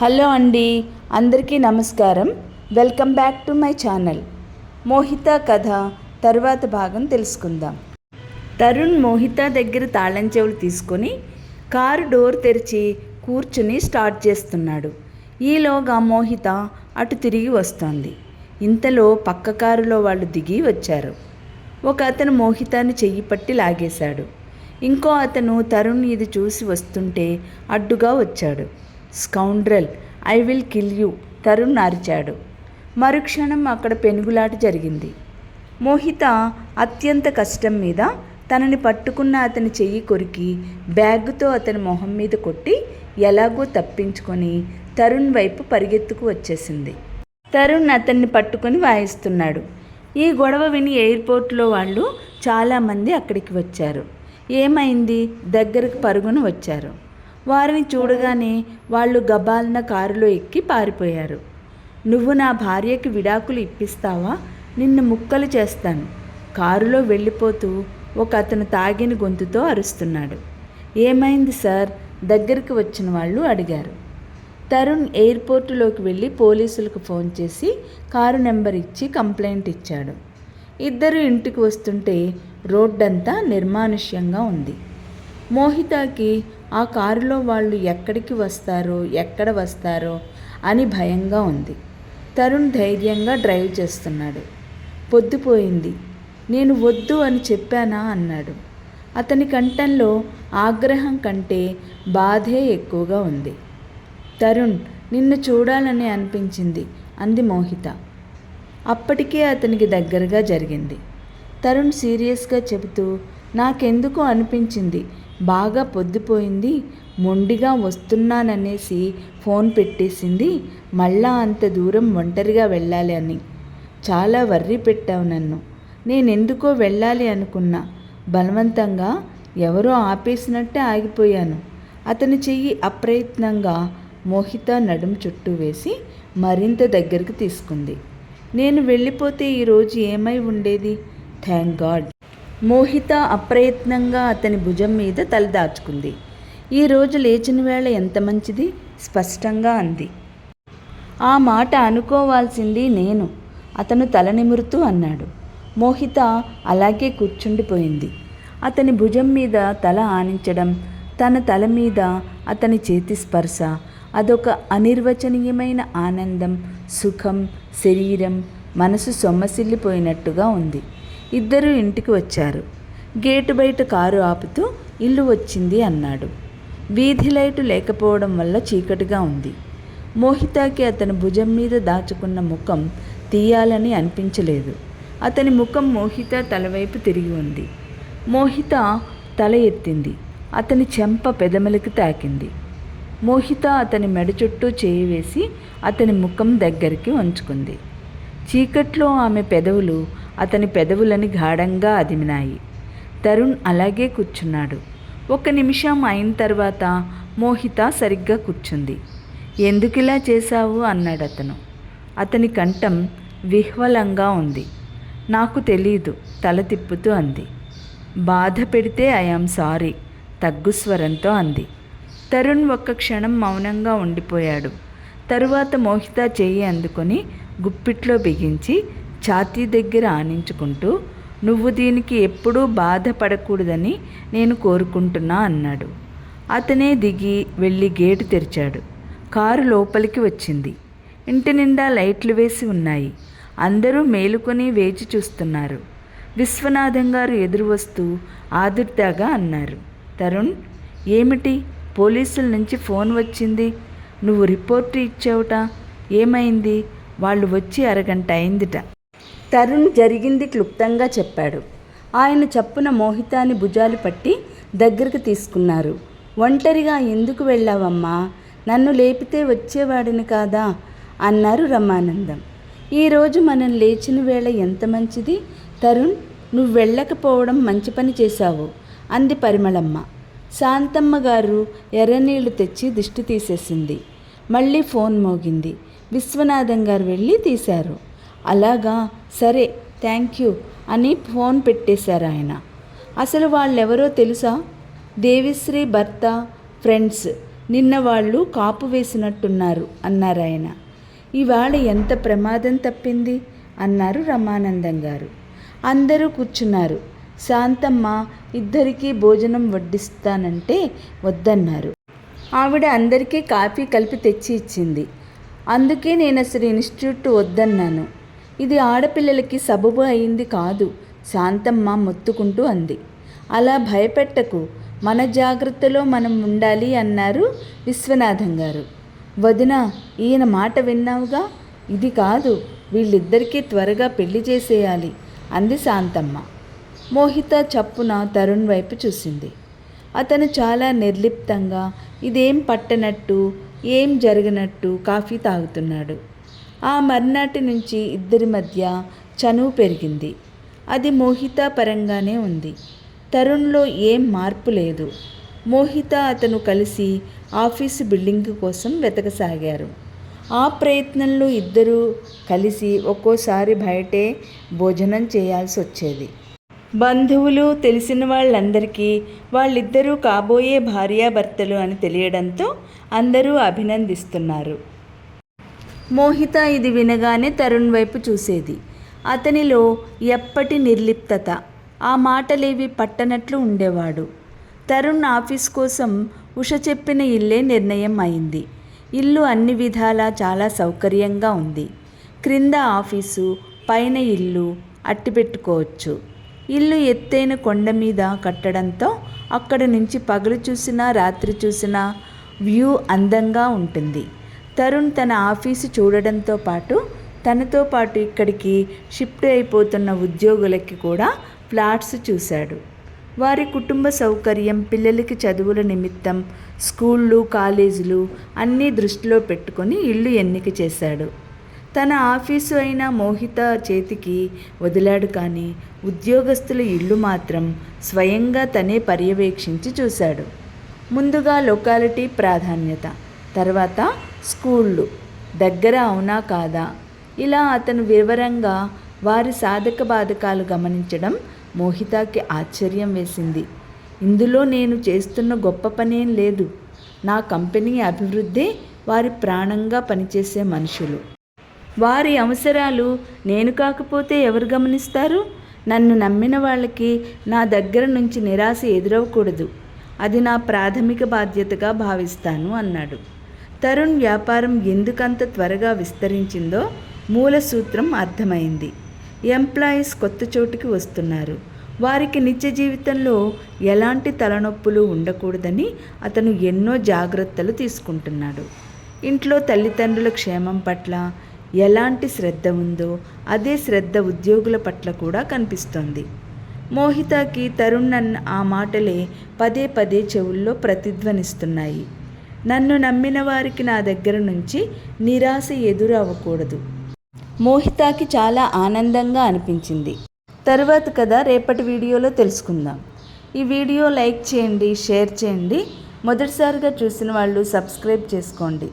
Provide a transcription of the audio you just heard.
Hello అండి అందరికీ నమస్కారం. Welcome back to my channel. Mohita కథ తర్వాత భాగం తెలుసుకుందాం. తరుణ్ మోహిత దగ్గర తాళం చెవులు తీసుకొని కారు డోర్ తెరిచి కూర్చుని స్టార్ట్ చేస్తున్నాడు. ఈలోగా మోహిత అటు తిరిగి వస్తోంది. ఇంతలో పక్క కారులో వాళ్ళు దిగి వచ్చారు. ఒక అతను మోహితాన్ని చెయ్యి పట్టి లాగేశాడు. ఇంకో అతను తరుణ్ ఇది చూసి వస్తుంటే అడ్డుగా వచ్చాడు. Scoundrel I will kill you Tarun అరిచాడు. మరుక్షణం అక్కడ పెనుగులాట జరిగింది. మోహిత అత్యంత కష్టం మీద తనని పట్టుకున్న అతని చెయ్యి కొరికి బ్యాగుతో అతని మొహం మీద కొట్టి ఎలాగో తప్పించుకొని తరుణ్ వైపు పరిగెత్తుకు వచ్చేసింది. తరుణ్ అతన్ని పట్టుకొని వాయిస్తున్నాడు. ఈ గొడవ విని ఎయిర్పోర్ట్లో వాళ్ళు చాలామంది అక్కడికి వచ్చారు. ఏమైంది? దగ్గరకు పరుగున వచ్చారు. వారిని చూడగానే వాళ్ళు గబాలిన కారులో ఎక్కి పారిపోయారు. నువ్వు నా భార్యకి విడాకులు ఇప్పిస్తావా? నిన్ను ముక్కలు చేస్తాను. కారులో వెళ్ళిపోతూ ఒక అతను తాగిన గొంతుతో అరుస్తున్నాడు. ఏమైంది సార్? దగ్గరికి వచ్చిన వాళ్ళు అడిగారు. తరుణ్ ఎయిర్పోర్టులోకి వెళ్ళి పోలీసులకు ఫోన్ చేసి కారు నెంబర్ ఇచ్చి కంప్లైంట్ ఇచ్చాడు. ఇద్దరు ఇంటికి వస్తుంటే రోడ్డంతా నిర్మానుష్యంగా ఉంది. మోహితాకి ఆ కారులో వాళ్ళు ఎక్కడికి వస్తారో ఎక్కడ వస్తారో అని భయంగా ఉంది. తరుణ్ ధైర్యంగా డ్రైవ్ చేస్తున్నాడు. పొద్దుపోయింది. నేను వద్దు అని చెప్పానా? అన్నాడు. అతని కంఠంలో ఆగ్రహం కంటే బాధే ఎక్కువగా ఉంది. తరుణ్ నిన్ను చూడాలని అనిపించింది అంది మోహిత. అప్పటికే అతనికి దగ్గరగా జరిగింది. తరుణ్ సీరియస్గా చెబుతూ నాకెందుకో అనిపించింది. బాగా పొద్దుపోయింది. మొండిగా వస్తున్నాననేసి ఫోన్ పెట్టేసింది. మళ్ళా అంత దూరం ఒంటరిగా వెళ్ళాలి అని. చాలా వర్రి పెట్టావు నన్ను. నేనెందుకో వెళ్ళాలి అనుకున్నా. బలవంతంగా ఎవరో ఆపేసినట్టే ఆగిపోయాను. అతని చెయ్యి అప్రయత్నంగా మోహిత నడుం చుట్టూ వేసి మరింత దగ్గరికి తీసుకుంది. నేను వెళ్ళిపోతే ఈరోజు ఏమై ఉండేది? Thank God. మోహిత అప్రయత్నంగా అతని భుజం మీద తలదాచుకుంది ఈరోజు లేచిన వేళ ఎంత మంచిది? స్పష్టంగా అంది. ఆ మాట అనుకోవాల్సింది నేను. అతను తల నిమురుతూ అన్నాడు. మోహిత అలాగే కూర్చుండిపోయింది. అతని భుజం మీద తల ఆనించడం తన తల మీద అతని చేతి స్పర్శ అదొక అనిర్వచనీయమైన ఆనందం సుఖం శరీరం మనసు సొమ్మసిల్లిపోయినట్టుగా ఉంది. ఇద్దరు ఇంటికి వచ్చారు. గేటు బయట కారు ఆపుతూ ఇల్లు వచ్చింది అన్నాడు. వీధి లైటు లేకపోవడం వల్ల చీకటిగా ఉంది. మోహితాకి అతని భుజం మీద దాచుకున్న ముఖం తీయాలని అనిపించలేదు. అతని ముఖం మోహిత తలవైపు తిరిగి ఉంది. మోహిత తల ఎత్తింది. అతని చెంప పెదమలకి తాకింది. మోహిత అతని మెడ చుట్టూ చేయి వేసి అతని ముఖం దగ్గరికి ఉంచుకుంది. చీకట్లో ఆమె పెదవులు అతని పెదవులని గాఢంగా అదిమినాయి. తరుణ్ అలాగే కూర్చున్నాడు. ఒక నిమిషం అయిన తర్వాత మోహిత సరిగ్గా కూర్చుంది. ఎందుకిలా చేశావు? అన్నాడు అతను. అతని కంఠం విహ్వలంగా ఉంది. నాకు తెలీదు తల తిప్పుతూ అంది. బాధ పెడితే ఐఆమ్ సారీ తగ్గు స్వరంతో అంది. తరుణ్ ఒక్క క్షణం మౌనంగా ఉండిపోయాడు. తరువాత మోహిత చేయి అందుకొని గుప్పిట్లో బిగించి ఛాతీ దగ్గర ఆనించుకుంటూ నువ్వు దీనికి ఎప్పుడూ బాధపడకూడదని నేను కోరుకుంటున్నా అన్నాడు. అతనే దిగి వెళ్ళి గేటు తెరిచాడు. కారు లోపలికి వచ్చింది. ఇంటి నిండా లైట్లు వేసి ఉన్నాయి. అందరూ మేలుకొని వేచి చూస్తున్నారు. విశ్వనాథం గారు ఎదురు వస్తూ ఆదుర్దాగా అన్నారు. తరుణ్ ఏమిటి? పోలీసుల నుంచి ఫోన్ వచ్చింది. నువ్వు రిపోర్ట్ ఇచ్చావుట. ఏమైంది? వాళ్ళు వచ్చి అరగంట అయిందిట. తరుణ్ జరిగింది క్లుప్తంగా చెప్పాడు. ఆయన చప్పున మోహితాన్ని భుజాలు పట్టి దగ్గరకు తీసుకున్నారు. ఒంటరిగా ఎందుకు వెళ్ళావమ్మా? నన్ను లేపితే వచ్చేవాడిని కాదా? అన్నారు రమానందం. ఈరోజు మనం లేచిన వేళ ఎంత మంచిది? తరుణ్ నువ్వు వెళ్ళకపోవడం మంచి పని చేశావు అంది పరిమళమ్మ. శాంతమ్మ గారు ఎర్రనీళ్ళు తెచ్చి దిష్టి తీసేసింది. మళ్ళీ ఫోన్ మోగింది. విశ్వనాథం గారు వెళ్ళి తీశారు. అలాగా సరే థ్యాంక్ యూ అని ఫోన్ పెట్టేశారు ఆయన. అసలు వాళ్ళెవరో తెలుసా? దేవిశ్రీ భర్త ఫ్రెండ్స్ నిన్న వాళ్ళు కాపు వేసినట్టున్నారు అన్నారు ఆయన. ఇవాళ ఎంత ప్రమాదం తప్పింది? అన్నారు రమానందం గారు. అందరూ కూర్చున్నారు. శాంతమ్మ ఇద్దరికీ భోజనం వడ్డిస్తానంటే వద్దన్నారు. ఆవిడ అందరికీ కాఫీ కలిపి తెచ్చి ఇచ్చింది. అందుకే నేను అసలు ఇన్స్టిట్యూట్ వద్దన్నాను. ఇది ఆడపిల్లలకి సబబు అయింది కాదు శాంతమ్మ మొత్తుకుంటూ అంది. అలా భయపెట్టకు మన జాగ్రత్తలో మనం ఉండాలి అన్నారు విశ్వనాథం గారు. వదిన ఈయన మాట విన్నావుగా? ఇది కాదు వీళ్ళిద్దరికీ త్వరగా పెళ్ళి చేసేయాలి అంది శాంతమ్మ. మోహిత చప్పున తరుణ్ వైపు చూసింది. అతను చాలా నిర్లిప్తంగా ఇదేం పట్టనట్టు ఏం జరిగినట్టు కాఫీ తాగుతున్నాడు. ఆ మర్నాటి నుంచి ఇద్దరి మధ్య చనువు పెరిగింది. అది మోహిత పరంగానే ఉంది. తరుణ్లో ఏం మార్పు లేదు. మోహిత అతను కలిసి ఆఫీసు బిల్డింగ్ కోసం వెతకసాగారు. ఆ ప్రయత్నంలో ఇద్దరూ కలిసి ఒక్కోసారి బయటే భోజనం చేయాల్సి వచ్చేది బంధువులు తెలిసిన వాళ్ళందరికీ వాళ్ళిద్దరూ కాబోయే భార్యాభర్తలు అని తెలియడంతో అందరూ అభినందిస్తున్నారు. మోహిత ఇది వినగానే తరుణ్ వైపు చూసేది. అతనిలో ఎప్పటి నిర్లిప్తత? ఆ మాటలేవి పట్టనట్లు ఉండేవాడు. తరుణ్ ఆఫీస్ కోసం ఉష చెప్పిన ఇల్లే నిర్ణయం అయింది. ఇల్లు అన్ని విధాలా చాలా సౌకర్యంగా ఉంది. క్రింద ఆఫీసు పైన ఇల్లు అట్టిపెట్టుకోవచ్చు ఇల్లు ఎత్తైన కొండ మీద కట్టడంతో అక్కడ నుంచి పగలు చూసినా రాత్రి చూసినా వ్యూ అందంగా ఉంటుంది. తరుణ్ తన ఆఫీసు చూడడంతో పాటు తనతో పాటు ఇక్కడికి షిఫ్ట్ అయిపోతున్న ఉద్యోగులకి కూడా ఫ్లాట్స్ చూశాడు. వారి కుటుంబ సౌకర్యం పిల్లలకి చదువుల నిమిత్తం స్కూళ్ళు కాలేజీలు అన్నీ దృష్టిలో పెట్టుకొని ఇల్లు ఎన్నిక చేశాడు. తన ఆఫీసు అయిన మోహిత చేతికి వదిలాడు కానీ ఉద్యోగస్తుల ఇల్లు మాత్రం స్వయంగా తనే పర్యవేక్షించి చూశాడు. ముందుగా లొకాలిటీ ప్రాధాన్యత తర్వాత స్కూళ్ళు. దగ్గర అవునా కాదా? ఇలా అతను వివరంగా వారి సాధక బాధకాలు గమనించడం మోహితాకి ఆశ్చర్యం వేసింది. ఇందులో నేను చేస్తున్న గొప్ప పనేం లేదు. నా కంపెనీ అభివృద్ధి వారి ప్రాణంగా పనిచేసే మనుషులు. వారి అవసరాలు నేను కాకపోతే ఎవరు గమనిస్తారు? నన్ను నమ్మిన వాళ్ళకి నా దగ్గర నుంచి నిరాశ ఎదురవకూడదు. అది నా ప్రాథమిక బాధ్యతగా భావిస్తాను అన్నాడు. తరుణ్ వ్యాపారం ఎందుకంత త్వరగా విస్తరించిందో మూల సూత్రం అర్థమైంది. ఎంప్లాయీస్ కొత్త చోటుకి వస్తున్నారు. వారికి నిత్య జీవితంలో ఎలాంటి తలనొప్పులు ఉండకూడదని అతను ఎన్నో జాగ్రత్తలు తీసుకుంటున్నాడు. ఇంట్లో తల్లిదండ్రుల క్షేమం పట్ల ఎలాంటి శ్రద్ధ ఉందో అదే శ్రద్ధ ఉద్యోగుల పట్ల కూడా కనిపిస్తోంది. మోహితకి తరుణ్ అన్న ఆ మాటలే పదే పదే చెవుల్లో ప్రతిధ్వనిస్తున్నాయి. నన్ను నమ్మిన వారికి నా దగ్గర నుంచి నిరాశ ఎదురవ్వకూడదు. మోహితాకి చాలా ఆనందంగా అనిపించింది. తరువాత కదా రేపటి వీడియోలో తెలుసుకుందాం. ఈ వీడియో లైక్ చేయండి షేర్ చేయండి. మొదటిసారిగా చూసిన వాళ్ళు సబ్స్క్రైబ్ చేసుకోండి.